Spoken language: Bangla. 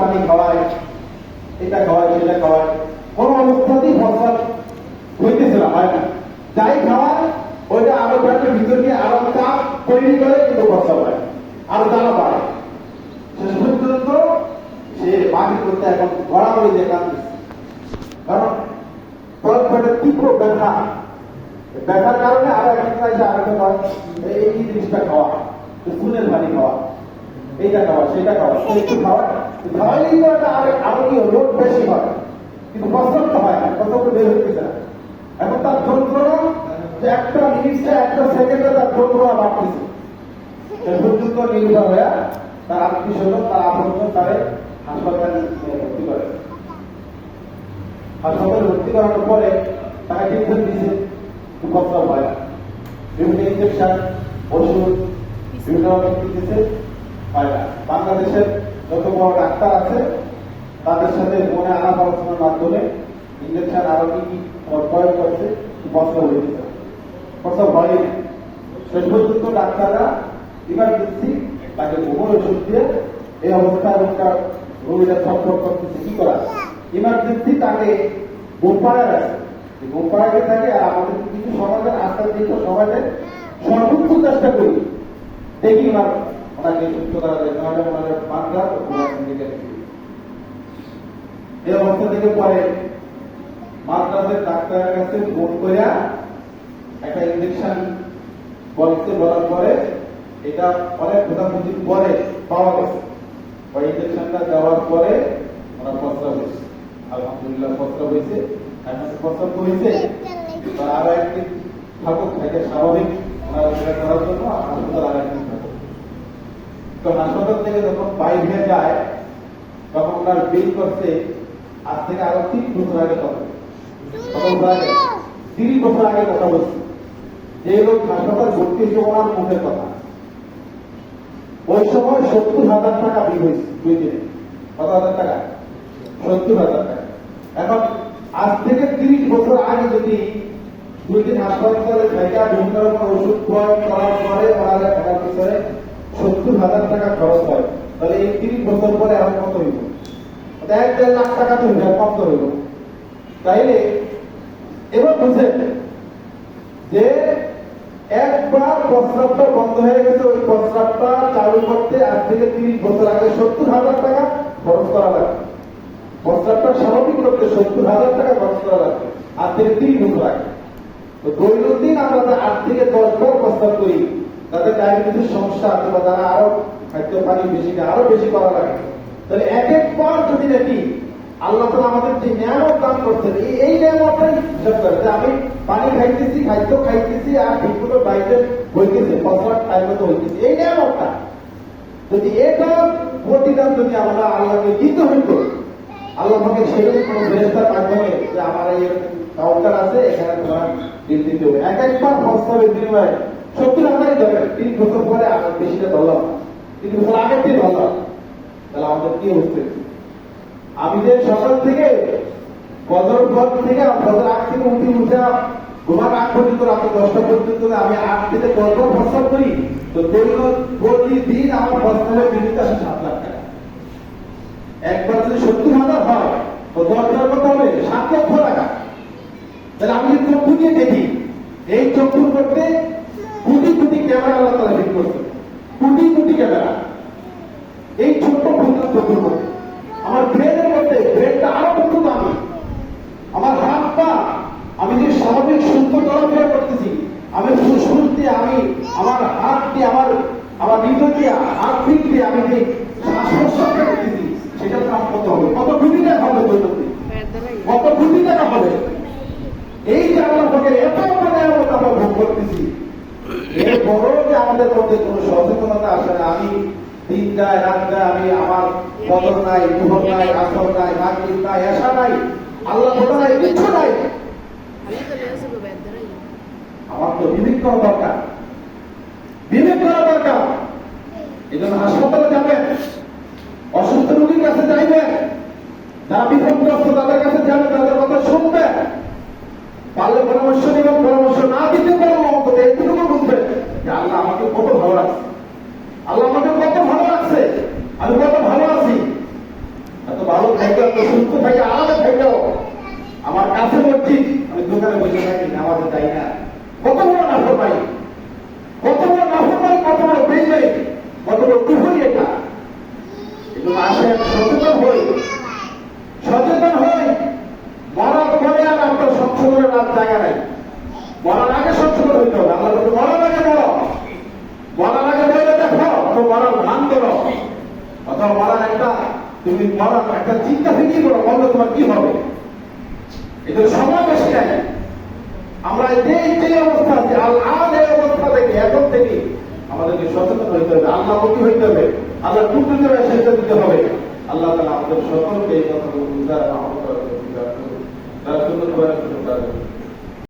পানি খাওয়ায়, এটা খাওয়ায়, সেটা খাওয়ায়। কোনো অবস্থাতেই ফসল হইতেছে না হয় না। যাই খাওয়ায়, ওইটা আরও পেটের ভিতর দিয়ে আরও চাপ তৈরি করে কিন্তু ফসল হয় আরও দানা পায় শেষ পর্যন্ত সে বাকি করতে এখন গড়াগড়ি কাঁদতেছে। কারণ তরফ পেটের তীব্র ব্যথা। ব্যথার কারণে আরও একটা আরেকটা হয় এই জিনিসটা খাওয়া ফুলের পানি খাওয়া এইটা খাওয়া, সেটা খাওয়া একটু খাওয়া খাওয়াইলেই তো একটা আরও কি লোড বেশি হয়। কিন্তু তো হয় না বের হচ্ছে না। এখন তার যন্ত্রণা যে একটা মিনিটে, একটা সেকেন্ডে তার যন্ত্রণা বাড়তেছে। পর্যন্ত নির্ভর হয়ে তার আত্মীয় স্বজন, তার আপনজন, তারে হাসপাতালে ভর্তি করে। হাসপাতালে ভর্তি করানোর পরে তাকে ট্রিটমেন্ট দিয়েছে ফসল হয়। না বিভিন্ন ইঞ্জেকশন ওষুধ, বিভিন্ন রকম দিতেছে। হয় না। বাংলাদেশের যত বড় ডাক্তার আছে, তাদের সাথে মনে আলাপ আলোচনার মাধ্যমে ইঞ্জেকশন আরও কি কি প্রয়োগ করছে ফসল হয়েছে ফসল হয়নি শেষ পর্যন্ত ডাক্তাররা ইমার্জেন্সি তাকে গোবর ওষুধ দিয়ে এই অবস্থায় একটা রোগীটা সম্পর্ক করতেছে। কি করা? ইমার্জেন্সি তাকে গোপাড়ায় রাখে গোপাড়ায় থাকে আর আমাদের কিছু সমাজের আস্তে দিকে সমাজের সর্বোচ্চ চেষ্টা করি। দেখি ওনার ওনাকে সুস্থ করা যায়। নাহলে ওনাদের মাত্রা এই অবস্থা থেকে পরে মাদ্রাসের ডাক্তারের কাছে ফোন করিয়া একটা ইঞ্জেকশন বলতে বলার পরে এটা অনেক খোঁজাখুঁজির পরে পাওয়া গেছে। ওই ইঞ্জেকশনটা দেওয়ার পরে ওনার প্রস্রাব হয়েছে। আলহামদুলিল্লাহ প্রস্রাব হয়েছে। এখন প্রস্রাব হয়েছে। আরও একদিন থাকুক থেকে স্বাভাবিক। ওনার করার জন্য হাসপাতাল আর একদিন তো হাসপাতাল থেকে যখন বাইর হয়ে যায়, তখন ওনার বিল করছে আজ থেকে আরও তিন বছর আগে কথা তিরিশ বছর আগে কথা বলছি। যে লোক হাসপাতাল ভর্তি হয়েছে ওনার মুখের কথা। ওই সময় সত্তর হাজার টাকা বিল হয়েছে দুই দিনে। কত হাজার টাকা? সত্তর হাজার টাকা। এখন আজ থেকে তিরিশ বছর আগে যদি দুই দিন হাসপাতালে থাকা বিভিন্ন রকম ওষুধ প্রয়োগ করার পরে ওনারা ওনার পিছনে সত্তর হাজার টাকা খরচ হয়, তাহলে এই তিরিশ বছর পরে এখন কত হইব? এক দেড় লাখ টাকা তো হইবে কত হইব? তাইলে এবার বুঝেন যে একবার প্রস্রাবটা বন্ধ হয়ে গেছে, ওই প্রস্রাবটা চালু করতে আজ থেকে তিরিশ বছর আগে সত্তর হাজার টাকা খরচ করা লাগে প্রস্রাবটা স্বাভাবিক করতে সত্তর হাজার টাকা খরচ করা লাগবে আজ থেকে তিরিশ বছর আগে। তো দৈনন্দিন আমরা আট থেকে দশ বার প্রস্তাব করি তাদের ডায়াবেটিসের সমস্যা আছে বা তারা আরও খাদ্য পানি বেশি আরও বেশি করা লাগে। তাহলে এক এক বার যদি দেখি, আল্লাহ তালা আমাদের যে নিয়ামত দান করছেন, এই নিয়ামতটাই হিসাব করে যে আমি পানি খাইতেছি, খাদ্য খাইতেছি আর ঠিকমতো বাইরে হইতেছে ফসল টাইম মতো হইতেছে। এই নিয়ামতটা। যদি এটা প্রতিদান যদি আমরা আল্লাহকে দিতে হইতো, আল্লাহ আমাকে সেরকম কোনো ব্যবস্থা মাধ্যমে যে আমার এই কাউন্টার আছে, এখানে তোমার বিল দিতে হবে। এক একবার ফসলের বিনিময়ে সত্তর হাজারই দেবে তিন বছর পরে আমি বেশিটা ধরলাম তিন বছর আগের দিয়ে ধরলাম। তাহলে আমাদের কি হচ্ছে আমি যে সকাল থেকে ফজর পর থেকে ফজর আগ থেকে উঠি উঠে ঘুমার আগ পর্যন্ত, রাত দশটা পর্যন্ত আমি আট থেকে দশ ফসল করি। তো দৈন প্রতিদিন আমার ফসলের বিদ্যুৎ আসে সাত লাখ টাকা। একবার যদি সত্তর হাজার হয়, তো দশ হাজার কত হবে? সাত লক্ষ টাকা। তাহলে আমি যদি চক্ষু দিয়ে দেখি, এই চক্ষুর মধ্যে কোটি কোটি ক্যামেরা আল্লাহ তালা ঠিক করছে। কোটি কোটি ক্যামেরা। এই ছোট্ট ভূতার তৈরি মধ্যে আমার ব্রেনের মধ্যে ব্রেনটা আরও কত দামি আমার হাত পা আমি যে স্বাভাবিক সুস্থ চলাফেরা করতেছি, আমি সুস্থ দিয়ে আমি আমার হাত দিয়ে আমার আমার হৃদয় দিয়ে হাত দিয়ে আমি যে শ্বাস প্রশ্বাস করতেছি সেটার দাম কত হবে কত কোটি টাকা হবে দৈনন্দিন কত কোটি টাকা হবে এই যে আমরা ভোগের এত মানে আমরা ভোগ করতেছি এর বড় আমাদের মধ্যে কোন সচেতনতা আসে না। আমি দিন যায়, রাত যায়, আমি আমার বদল নাই দুহর নাই, আসর নাই মাগরিব নাই এসা নাই, আল্লাহ নাই, কিচ্ছু নাই। আমার তো বিবেক করা দরকার। বিবেক করা দরকার। এই জন্য হাসপাতালে যাবেন, অসুস্থ রোগীর কাছে যাইবেন, যারা বিপদগ্রস্ত তাদের কাছে যাবে তাদের কথা শুনবেন। পারলে পরামর্শ নেবেন। আমি কত ভালো আছি। এত ভালো থাকবে এত সুস্থ থাকে আলাদা থাকলেও আমার কাছে মসজিদ, আমি দোকানে বসে থাকি, নামাজে যাই না। কত বড় নাফর পাই কত বড় নাফর পাই কত বড় বেজে কত বড় কুফুরি এটা। এগুলো আসে সচেতন হই। সচেতন হই, মরার পরে আর আপনার করে রাত জায়গা নাই। মরার আগে সচ্ছন্দ হইতে হবে আল্লাহ মরার আগে মরো, মরার আগে বলে দেখো মরার ভান করো। অথবা মরার একটা, তুমি মরার একটা চিন্তা থেকেই করো বললে তোমার কি হবে? এদের সময় বেশি নাই। আমরা যে যে অবস্থা আছে আল্লাহ এই অবস্থা থেকে, এখন থেকে আমাদেরকে সচেতন হইতে হবে, আল্লাহ মুখী হইতে হবে, আল্লাহ টুকটুকে সেটা দিতে হবে। আল্লাহ তালা আমাদের সকলকে এই কথাগুলো বুঝার আমাদের তারা সুন্দর